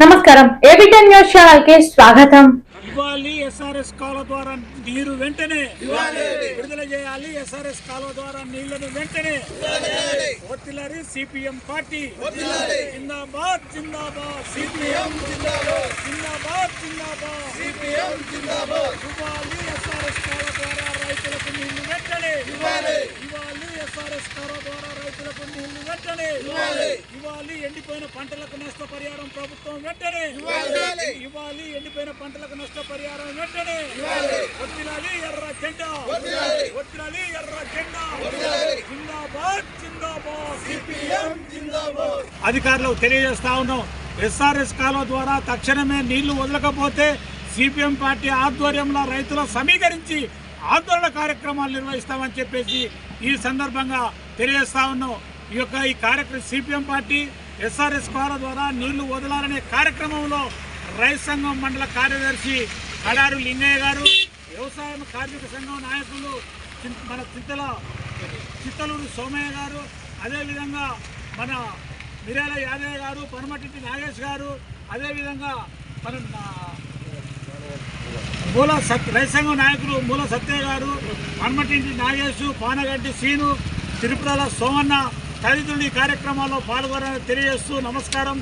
నమస్కారం. ఏబిటెన్ న్యూస్ ఛానల్కి స్వాగతం. ఇవ్వాలి ఎస్ఆర్ఎస్ కాలువ ద్వారా నీరు వెంటనే. విడుదల చేయాలి ఎస్ఆర్ఎస్ కాలువ ద్వారా నీళ్ళను వెంటనే. వర్తిల్లాలి సిపిఎం పార్టీ. జిందాబాద్ జిందాబాద్. సిపిఎం జిందాబాద్. జిందాబాద్ జిందాబాద్. సిపిఎం జిందాబాద్. ఇవ్వాలి ఎస్ఆర్ఎస్ కాలువ ద్వారా రైతులకు నీళ్ళు వెంటనే. ఇవ్వాలి. ఇవ్వాలి ఎస్ఆర్ఎస్ కాలువ ద్వారా రైతులకు నీళ్ళు వెంటనే. ఇవ్వాలి. ఎండిపోయిన పంటలకు నష్టపరిహారం ప్రభుత్వం వెంటనే. ఇవ్వాలి. ఇవ్వాలి ఎండిపోయిన పంటలకు నష్టపరిహారం వెంటనే. వదిలాలి ఎర్ర జెండా. వదిలాలి ఎర్ర జెండా. జిందాబాద్ జిందాబాద్. సిపిఎం జిందాబాద్. అధికారులకు తెలియజేస్తా ఉన్నాం. ఎస్ఆర్ఎస్ కాలువ ద్వారా తక్షణమే నీళ్ళు వదలకపోతే సిపిఎం పార్టీ ఆధ్వర్యంలో రైతుల సమీకరించి ఆందోళన కార్యక్రమాలు నిర్వహిస్తామని చెప్పేసి ఈ సందర్భంగా తెలియజేస్తా ఉన్నాం. ఈ యొక్క ఈ కార్యక్రమం సిపిఎం పార్టీ ఎస్ఆర్ఎస్ కోర ద్వారా నీళ్ళు వదలాలనే కార్యక్రమంలో రైతు సంఘం మండల కార్యదర్శి కడారు లింగయ్య గారు వ్యవసాయ కార్మిక సంఘం నాయకులు మన చింతల చిత్తలూరు సోమయ్య గారు అదేవిధంగా మన మిరేల యాదయ్య గారు పనమటింటి నాగేష్ గారు అదేవిధంగా మన మూల సత్ రైతు సంఘం నాయకులు మూల సత్య గారు పనమటింటి నాగేష్ పానగంటి సీను తిరుపతిలో సోమన్న తదితరులు ఈ కార్యక్రమాల్లో పాల్గొనాలని తెలియజేస్తూ నమస్కారం.